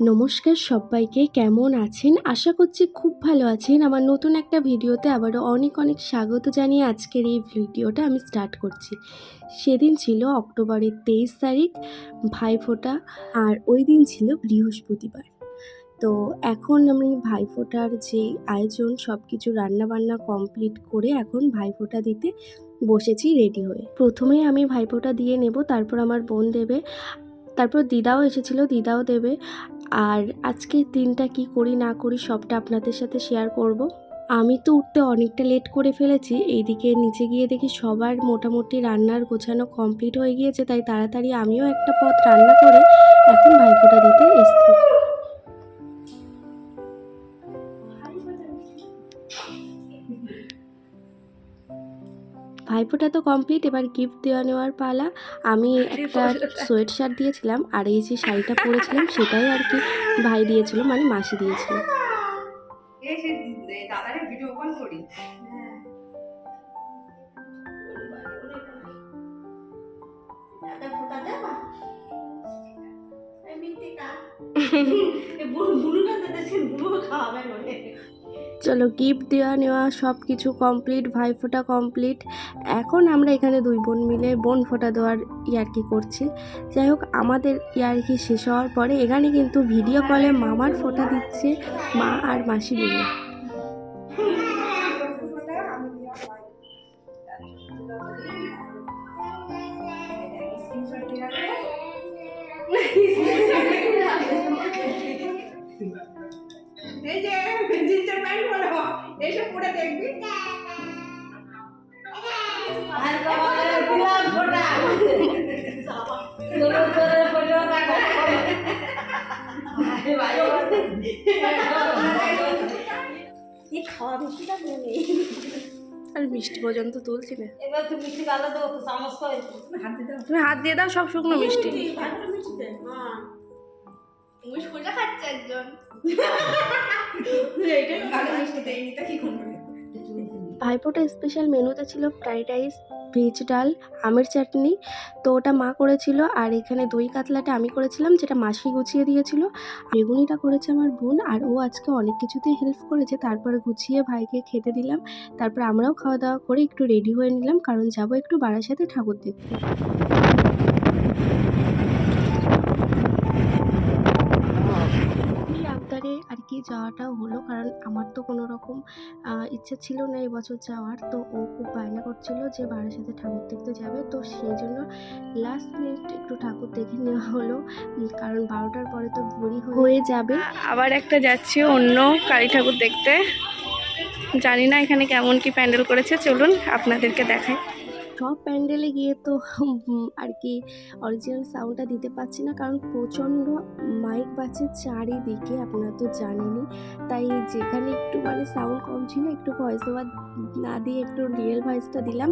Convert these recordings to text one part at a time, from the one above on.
নমস্কার সবাইকে, কেমন আছেন? আশা করছি খুব ভালো আছেন। আমার নতুন একটা ভিডিওতে আবারও অনেক অনেক স্বাগত জানিয়ে আজকের এই ভিডিওটা আমি স্টার্ট করছি। সেদিন ছিল অক্টোবরের তেইশ তারিখ ভাইফোঁটা আর ওই দিন ছিল বৃহস্পতিবার। তো এখন আমি ভাইফোঁটার যে আয়োজন সব কিছু রান্নাবান্না কমপ্লিট করে এখন ভাইফোঁটা দিতে বসেছি রেডি হয়ে। প্রথমে আমি ভাইফোঁটা দিয়ে নেব, তারপর আমার বোন দেবে, তারপর দিদাও এসেছিল, দিদাও দেবে। আর আজকের দিনটা কি করি, না করি, সবটা আপনাদের সাথে শেয়ার করব। আমি তো উঠতে অনেকটা লেট করে ফেলেছি, এইদিকে নিচে গিয়ে দেখি সবার মোটামুটি রান্নার গোছানো কমপ্লিট হয়ে গিয়েছে, তাই তাড়াতাড়ি আমিও একটা পথ রান্না করে এখন ভাইফোঁটা দিতে এসেছি। ভাইফোঁটা তো কমপ্লিট এবার গিফট দেওয়া নেওয়ার পালা। আমি একটা সোয়েট শার্ট দিয়েছিলাম আর এই যে শাড়িটা পরেছিলাম সেটাই আর কি ভাই দিয়েছিল মানে মাসি দিয়েছিল। ভিডিও কল করি। চলো গিফট দেওয়া নেওয়া সব কিছু কমপ্লিট ভাইফোঁটা কমপ্লিট এখন আমরা এখানে দুই বোন মিলে বোন ফোঁটা দেওয়ার ইয়ার্কি করছি। যাই হোক, আমাদের ইয়ার্কি শেষ হওয়ার পরে এখানে কিন্তু ভিডিও কলে মামার ফোঁটা দিচ্ছে মা আর মাসি মিলে। এই এসে পরে দেখবি। আর মিষ্টি পর্যন্ত তুলছি না এবার তুমি মিষ্টি গালা হাত তুমি হাত দিয়ে দাও সব শুকনো মিষ্টি। নিতে কি করবে ভাইফোঁটা স্পেশাল মেনুতে ছিল ফ্রাইড রাইস ভেজ ডাল আমের চাটনি। তো ওটা মা করেছিল আর এখানে দই কাতলাটা আমি করেছিলাম যেটা মাসি গুছিয়ে দিয়েছিল। বেগুনিটা করেছে আমার বোন আর ও আজকে অনেক কিছুতেই হেল্প করেছে। তারপরে গুছিয়ে ভাইকে খেতে দিলাম। তারপর আমরাও খাওয়া দাওয়া করে একটু রেডি হয়ে নিলাম কারণ যাব একটু বারাসাতে ঠাকুর দেখতে এই আবদারে আর কি যাওয়াটাও হলো। কারণ আমার তো কোনো রকম ইচ্ছা ছিল না এবছর যাওয়ার। তো ও খুব বায়না করছিল যে বাড়ির সাথে ঠাকুর দেখতে যাবে। তো সেই জন্য লাস্ট মিনিট একটু ঠাকুর দেখে নেওয়া হলো। কারণ বারোটার পরে তো ভোরই হয়ে যাবে। আবার একটা যাচ্ছি অন্য কালী ঠাকুর দেখতে। জানি না এখানে কেমন কি প্যান্ডেল করেছে। চলুন আপনাদেরকে দেখাই। সব প্যান্ডেলে গিয়ে তো আর কি অরিজিনাল সাউন্ডটা দিতে পারছি না, কারণ প্রচণ্ড মাইক বাজছে চারিদিকে, আপনারা তো জানেনই। তাই যেখানে একটু মানে সাউন্ড কম ছিল, একটু ভয়েস ওভার না দিয়ে একটু রিয়েল ভয়েসটা দিলাম।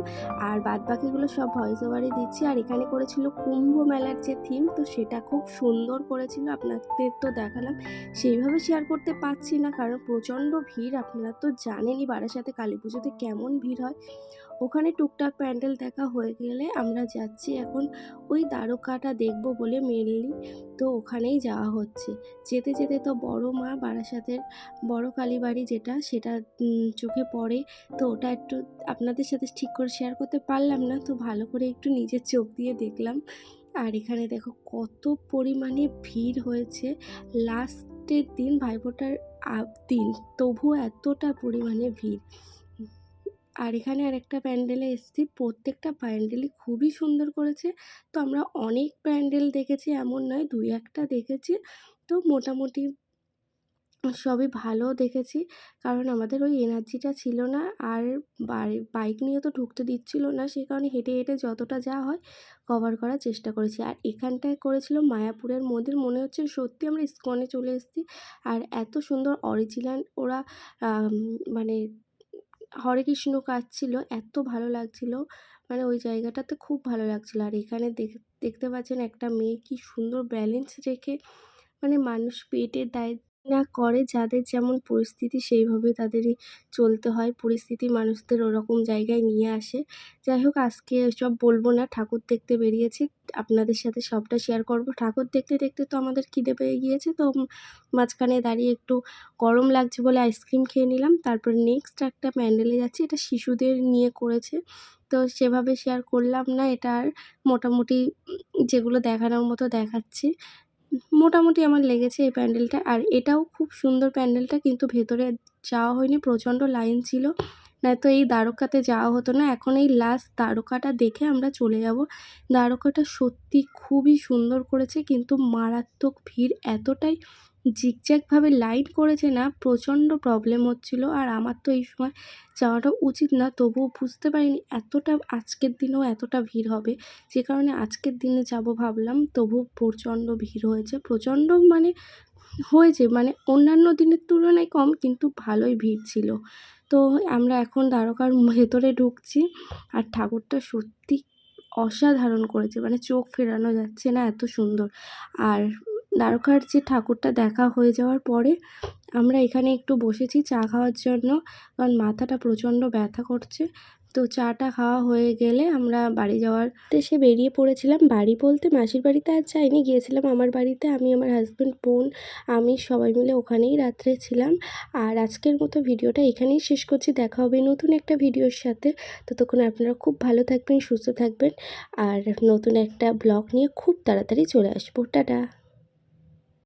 আর বাদ বাকিগুলো সব ভয়েস ওভারই দিচ্ছি। আর এখানে করেছিল কুম্ভ মেলার যে থিম তো সেটা খুব সুন্দর করেছিল। আপনাদের তো দেখালাম। সেইভাবে শেয়ার করতে পারছি না, কারণ প্রচণ্ড ভিড়। আপনারা তো জানেনই বারাসাতে কালী পুজোতে কেমন ভিড় হয়। ওখানে টুকটাক প্যান্ডেল দেখা হয়ে গেলে আমরা যাচ্ছি এখন ওই দ্বারকাটা দেখব বলে মেনলি তো ওখানেই যাওয়া হচ্ছে। যেতে যেতে তো বড় মা বারাসাতের বড় কালীবাড়ি যেটা, সেটা চোখে পড়ে। তো ওটা একটু আপনাদের সাথে ঠিক করে শেয়ার করতে পারলাম না, তো ভালো করে একটু নিজের চোখ দিয়ে দেখলাম। আর এখানে দেখো কত পরিমাণে ভিড় হয়েছে। লাস্টের দিন ভাইফোঁটার দিন তবুও এতটা পরিমাণে ভিড়। আর এখানে আর একটা প্যান্ডেলে এসেছি, প্রত্যেকটা প্যান্ডেলই খুবই সুন্দর করেছে। তো আমরা অনেক প্যান্ডেল দেখেছি, এমন নয়, দুই একটা দেখেছি। তো মোটামুটি সবই ভালো দেখেছি। কারণ আমাদের ওই এনার্জিটা ছিল না আর বাই- বাইক নিয়ে তো ঢুকতে দিচ্ছিল না সেই কারণে হেঁটে হেঁটে যতটা যা হয় কভার করার চেষ্টা করেছি। আর এখানটায় করেছিল মায়াপুরের মন্দির, মনে হচ্ছে সত্যি আমরা ইস্কনে চলে এসেছি। আর এত সুন্দর অরিজিনাল ওরা মানে হরে কৃষ্ণ কাজ ছিল এত ভালো লাগছিল। মানে ওই জায়গাটাতে খুব ভালো লাগছিল। আর এখানে দেখ- দেখতে পাচ্ছেন একটা মেয়ে কি সুন্দর ব্যালেন্স রেখে মানে মানুষ পেটের দায় না করে যাদের যেমন পরিস্থিতি সেইভাবে তাদেরই চলতে হয়। পরিস্থিতি মানুষদের ওরকম জায়গায় নিয়ে আসে। যাই হোক, আজকে এসব বলব না। ঠাকুর দেখতে বেরিয়েছি। আপনাদের সাথে সবটা শেয়ার করব। ঠাকুর দেখতে দেখতে তো আমাদের খিদে পেয়ে গিয়েছে, তো মাঝখানে দাঁড়িয়ে একটু গরম লাগছে বলে আইসক্রিম খেয়ে নিলাম। তারপর নেক্সট একটা প্যান্ডেলে যাচ্ছি। এটা শিশুদের নিয়ে করেছে। তো সেভাবে শেয়ার করলাম না। এটা আর মোটামুটি যেগুলো দেখানোর মতো দেখাচ্ছি। মোটামুটি আমার লেগেছে এই প্যান্ডেলটা। আর এটাও খুব সুন্দর প্যান্ডেলটা, কিন্তু ভেতরে যাওয়া হয়নি, প্রচণ্ড লাইন ছিল। নয়তো এই দ্বারকাতে যাওয়া হতো না। এখন এই লাস্ট দ্বারকাটা দেখে আমরা চলে যাব। দ্বারকাটা সত্যি খুবই সুন্দর করেছে, কিন্তু মারাত্মক ভিড় এতটাই জিগজ্যাগভাবে লাইন করেছে না, প্রচণ্ড প্রবলেম হচ্ছিল। আর আমার তো এই সময় যাওয়াটা উচিত না, তবুও বুঝতে পারিনি এতটা আজকের দিনেও এতটা ভিড় হবে। যে কারণে আজকের দিনে যাব ভাবলাম তবু প্রচণ্ড ভিড় হয়েছে। প্রচণ্ড মানে হয়েছে মানে অন্যান্য দিনের তুলনায় কম, কিন্তু ভালোই ভিড় ছিল। তো আমরা এখন দ্বারকার ভেতরে ঢুকছি, আর ঠাকুরটা সত্যি অসাধারণ করেছে। মানে চোখ ফেরানো যাচ্ছে না, এত সুন্দর। আর দ্বারকার যে ঠাকুরটা দেখা হয়ে যাওয়ার পরে আমরা এখানে একটু বসেছি চা খাওয়ার জন্য। কারণ মাথাটা প্রচণ্ড ব্যথা করছে। তো চাটা খাওয়া হয়ে গেলে আমরা বাড়ি যাওয়ার উদ্দেশ্যে বেরিয়ে পড়েছিলাম। বাড়ি বলতে মাসির বাড়িতে আর যাইনি। গিয়েছিলাম আমার বাড়িতে। আমি, আমার হাজব্যান্ড বোন, আমি সবাই মিলে ওখানেই রাত্রে ছিলাম। আর আজকের মতো ভিডিওটা এখানেই শেষ করছি। দেখা হবে নতুন একটা ভিডিওর সাথে। ততক্ষণ আপনারা খুব ভালো থাকবেন, সুস্থ থাকবেন। আর নতুন একটা ব্লগ নিয়ে খুব তাড়াতাড়ি চলে আসব। টাটা!